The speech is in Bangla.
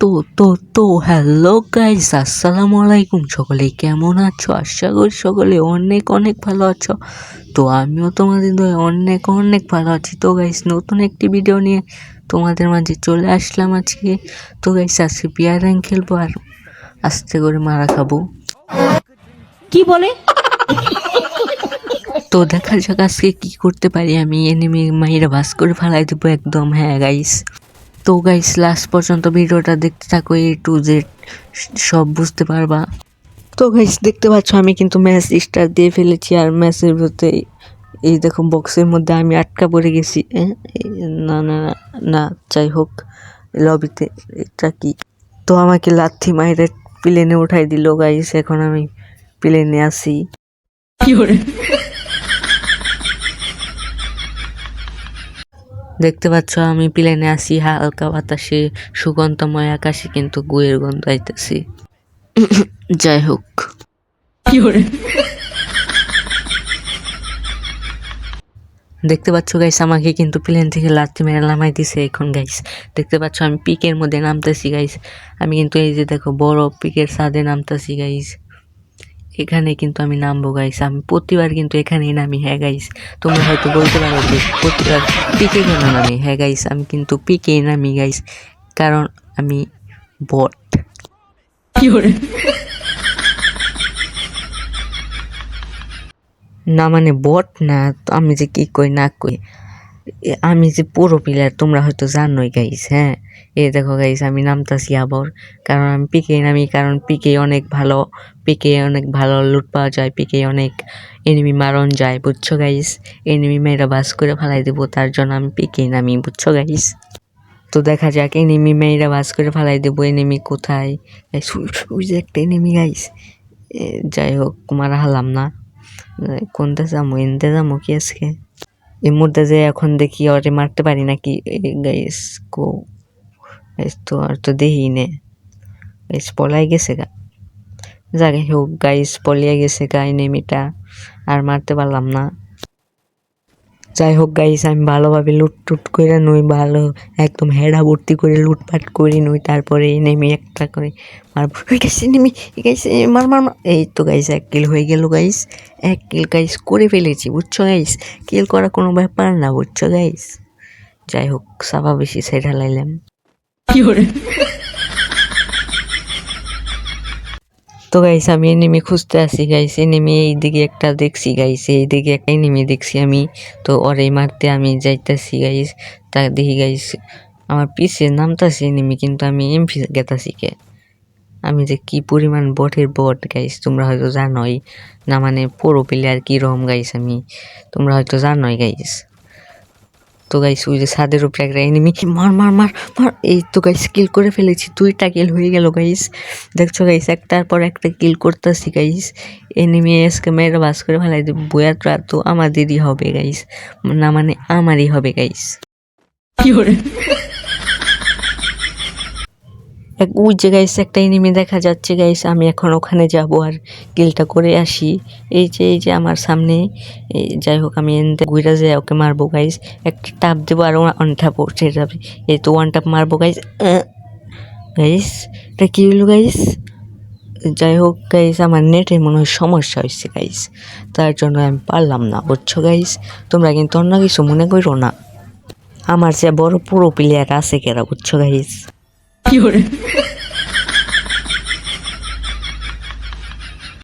তো তো তো হ্যালো গাইস আসসালামু আলাইকুম সকলে কেমন আছো? আশা করি সকলে অনেক অনেক ভালো আছো। তো আমিও তোমাদের দয়ে অনেক অনেক ভালো আছি। তো গাইস নতুন একটি ভিডিও নিয়ে তোমাদের মাঝে চলে আসলাম আজকে। তো গাইস আজকে পিয়ার র্যাঙ্ক খেলব আর আস্তে করে মারা খাব। কি বলে? তো দেখা যাক আজকে কি করতে পারি। আমি এনিমি মাইরা ভাস করে ফেলাই দেবো একদম হ্যাঁ গাইস তো গাইস লাস্ট পর্যন্ত ভিডিওটা দেখতে থাকো এ টু জেড সব বুঝতে পারবা। তো গাইস দেখতে পাচ্ছ আমি কিন্তু ম্যাচ স্টার দিয়ে ফেলেছি আর ম্যাচের ভিতরে এই দেখো বক্সের মধ্যে আমি আটকা পড়ে গেছি এ, না না না, না যাই হোক লবিতে এটা কি? তো আমাকে লাথি মাইরে প্লেনে উঠাই দিল গাইস এখন আমি প্লেনে আসি কি বলে দেখতে পাচ্ছ আমি প্লেনে আসি হালকা বাতাসে সুগন্ধময় আকাশে কিন্তু গুয়ের গন্ধ আইতেছি। যাই হোক। দেখতে পাচ্ছ গাইস আমাকে কিন্তু প্লেন থেকে লাথি মেরে নামাই দিছে এখন গাইস দেখতে পাচ্ছ আমি পিকের মধ্যে নামতেছি গাইস আমি কিন্তু এই যে দেখো বড় পিকের ছাদে নামতেছি গাইস এখানে কিন্তু আমি নামবো গাইস আমি প্রতিবার কিন্তু এখানেই নামি হ্যাঁ গাইস তোমরা হয়তো বলতে পারো যে প্রতিবার পিকে কেন নামি হ্যাঁ গাইস আমি কিন্তু পিকেই নামি গাইস কারণ আমি বট। না মানে বট না তো আমি যে কি কই না কই আমি যে পুরো প্লেয়ার তোমরা হয়তো জানোই গাইস হ্যাঁ? এই দেখো গাইস আমি নামতাছি আবার কারণ আমি পিকে নামি কারণ পিকে অনেক ভালো পিকে অনেক ভালো লুট পাওয়া যায় পিকে অনেক এনিমি মারণ যায়, বুঝছ গাইস এনিমি মেয়েরা বাস করে ফেলাই দেবো, তার জন্য আমি পিকে নামি, বুঝছ গাইস তো দেখা যাক এনিমি মেয়েরা বাস করে ফেলাই দেবো এনিমি কোথায়? ওই- যে একটা এনিমি গাইস যাই হোক, মারা হালাম না। কোনটা যাব এনতে যাব কি আজকে? এই মুহূর্তে যে এখন দেখি ওরে মারতে পারি নাকি গাইস কো তো আর তো দেখি নে। পলাই গেছে গা। যাকে হোক গাইস পলিয়ে গেছে গা নেমিটা আর মারতে পারলাম না। যাই হোক গাইস আমি ভালোভাবে লুট টুট করে নই, ভালো একদম হেডা ভর্তি করে লুটপাট করি নই, তারপরে নেমি একটা করে মারবো। নেমে মার মার। এই তো গাইস এক কিল হয়ে গেল গাইস এক কিল গাইস করে ফেলেছি, বুঝছ গাইস কিল করা কোনো ব্যাপার না, বুঝছ গাইস যাই হোক সাবা বেশি সেটা লাইলাম। কি বলে তো গাইস আমি এনিমি খুঁজতে আসি গাইস এনিমি এইদিকে একটা দেখছি গাইস এইদিকে একটা এনিমি দেখছি আমি। তো ওরে মারতে আমি যাইতেছি গাইস তা দেখি গাইস আমার পিছে নামতাছি এনিমি কিন্তু আমি এমপি গেতাছি কে? আমি যে কি পরিমাণ বটের বট গাইস তোমরা হয়তো জানোই। না মানে পুরো প্লেয়ার কি রকম গাইস আমি। তোমরা হয়তো জানোই গাইস তো গাইস ওই যে ছাদের উপরে একটা এনিমি মার মার মার মার, এই তো গাইস কিল করে ফেলেছি, দুইটা কিল হয়ে গেল গাইস দেখছ গাইস একটার পর একটা কিল করতেছি গাইস এনিমি এসকে মেয়েরা বাস করে ফেলাই দেবো বয়াতরা তো আমাদেরই হবে গাইস না মানে আমারই হবে গাইস কি এক ওই যে গাইস একটা এনিমি দেখা যাচ্ছে গাইস আমি এখন ওখানে যাব আর কিলটা করে আসি। এই যে এই যে আমার সামনে যাই হোক, আমি এনতে ঘুরে যাই, ওকে মারবো গাইস একটা টাপ দেবো আর ওয়ান টাপ উঠে যাবে। এই তো ওয়ান টাপ মারবো গাইস গাইস এটা কী হলো গাইস যাই হোক গাইস আমার নেটে মনে হয় সমস্যা হয়েছে গাইস তার জন্য আমি পারলাম না, বুঝছ গাইস তোমরা কিন্তু অন্য কিছু মনে করো না। আমার যে বড় পুরো প্লেয়ার আছে কেরা, বুঝছ গাইস 有人